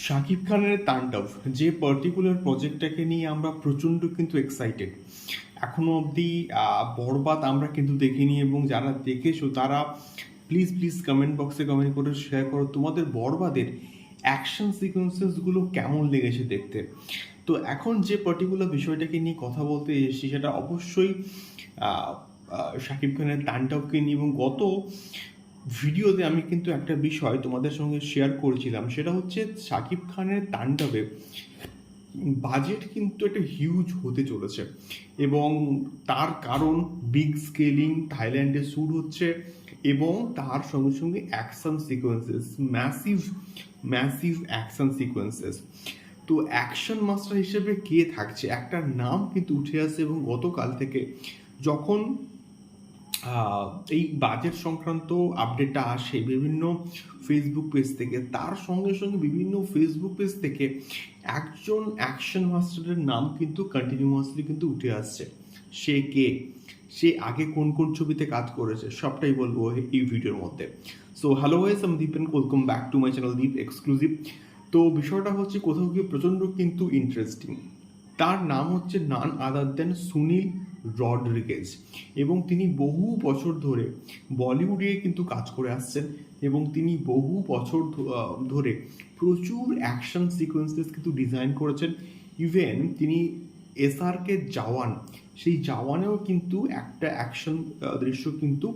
শাকিব খানের তাণ্ডব, যে পার্টিকুলার প্রজেক্টটাকে নিয়ে আমরা প্রচণ্ড কিন্তু এক্সাইটেড এখনও অবধি বরবাদ আমরা কিন্তু দেখিনি এবং যারা দেখেছ তারা প্লিজ প্লিজ কমেন্ট বক্সে কমেন্ট করে শেয়ার করো তোমাদের বরবাদের অ্যাকশন সিকোয়েন্সেসগুলো কেমন লেগেছে দেখতে। তো এখন যে পার্টিকুলার বিষয়টাকে নিয়ে কথা বলতে এসেছি সেটা অবশ্যই শাকিব খানের তাণ্ডবকে নিয়ে এবং গত ভিডিওতে আমি কিন্তু একটা বিষয় তোমাদের সঙ্গে শেয়ার করেছিলাম, সেটা হচ্ছে শাকিব খানের তাণ্ডবে বাজেট কিন্তু একটা হিউজ হতে চলেছে এবং তার কারণ বিগ স্কেলিং থাইল্যান্ডে শ্যুট হচ্ছে এবং তার সঙ্গে সঙ্গে action sequences massive massive action sequences তো অ্যাকশন মাস্টার হিসেবে কে থাকছে? একটা নাম কিন্তু উঠে আসে এবং গতকাল থেকে যখন এই বাজেট সংক্রান্ত আপডেটটা আসে বিভিন্ন ফেসবুক পেজ থেকে। তার সঙ্গে সঙ্গে বিভিন্ন ফেসবুক পেজ থেকে একজন অ্যাকশন মাস্টারের নাম কিন্তু কন্টিনিউয়াসলি কিন্তু উঠে আসছে। সে কে? সে আগে কোন কোন ছবিতে কাজ করেছে সবটাই বলব এই ভিডিওর মধ্যে। সো হ্যালো ওয়াইস আমি Deep and welcome back to my channel Deep exclusive তো বিষয়টা হচ্ছে কোথাও গিয়ে প্রচণ্ড কিন্তু ইন্টারেস্টিং তার নাম হচ্ছে নান আদার দেন সুনীল রডরিগেজ। এবং তিনি বহু বছর ধরে বলিউডে কিন্তু কাজ করে আসছেন এবং তিনি বহু বছর ধরে প্রচুর অ্যাকশন সিকোয়েন্সেস কিন্তু ডিজাইন করেছেন। ইভেন তিনি এসআরকে জাওয়ান, সেই জাওয়ানেও কিন্তু একটা অ্যাকশন দৃশ্য কিন্তু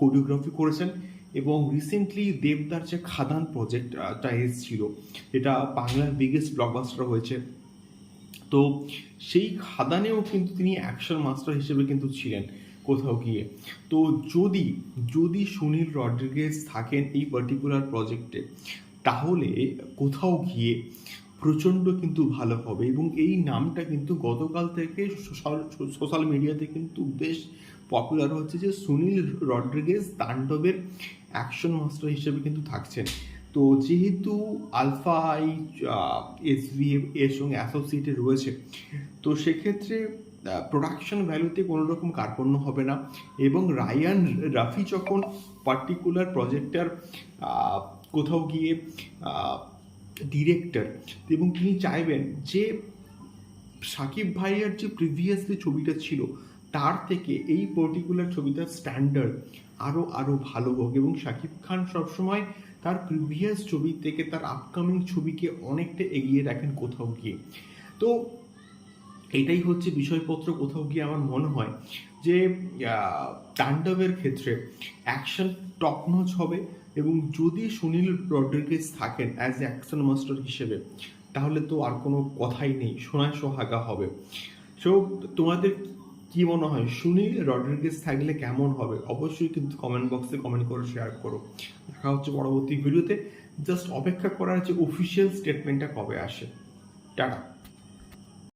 কোরিওগ্রাফি করেছেন এবং রিসেন্টলি দেবদার যে খাদান প্রজেক্টটা এসেছিল এটা বাংলার বিগেস্ট ব্লকবাস্টার হয়েছে তো সেই খাদানেও কিন্তু তিনি অ্যাকশন মাস্টার হিসেবে কিন্তু ছিলেন কোথাও গিয়ে। তো যদি যদি সুনীল রড্রিগেজ থাকেন এই পার্টিকুলার প্রজেক্টে তাহলে কোথাও গিয়ে প্রচণ্ড কিন্তু ভালো হবে এবং এই নামটা কিন্তু গতকাল থেকে সোশ্যাল মিডিয়াতে কিন্তু বেশ পপুলার হচ্ছে যে সুনীল রড্রিগেজ তাণ্ডবের অ্যাকশন মাস্টার হিসেবে কিন্তু থাকছেন। তো যেহেতু আলফা আই এস এর সঙ্গে অ্যাসোসিয়েটেড রয়েছে, তো সেক্ষেত্রে প্রোডাকশন ভ্যালুতে কোনো রকম কার্পণ্য হবে না এবং রায়ান রাফি যখন পার্টিকুলার প্রজেক্টার কোথাও গিয়ে ডিরেক্টর এবং তিনি চাইবেন যে সাকিব ভাইয়ার যে প্রিভিয়াসলি ছবিটা ছিল তার থেকে এই পার্টিকুলার ছবিটার স্ট্যান্ডার্ড আরও আরও ভালো হোক। এবং শাকিব খান সবসময় তার প্রিভিয়াস ছবি থেকে তার আপকামিং ছবিকে অনেকটা এগিয়ে রাখেন কোথাও গিয়ে। তো এটাই হচ্ছে বিষয়পত্র কোথাও গিয়ে আমার মনে হয় যে তাণ্ডবের ক্ষেত্রে অ্যাকশন টপ নচ হবে এবং যদি সুনীল রড্রিগেজ থাকেন অ্যাজ এ অ্যাকশন মাস্টার হিসেবে, তাহলে তো আর কোনো কথাই নেই। সোনায় সোহাগা হবে। সো তোমাদের কি মনে হয়? সুনীল রড্রিগেজ থাকলে কেমন হবে? অবশ্যই কিন্তু কমেন্ট বক্সে কমেন্ট করে শেয়ার করো। দেখা হচ্ছে পরবর্তী ভিডিওতে জাস্ট অপেক্ষা করার যে অফিসিয়াল স্টেটমেন্টটা কবে আসে? টাটা।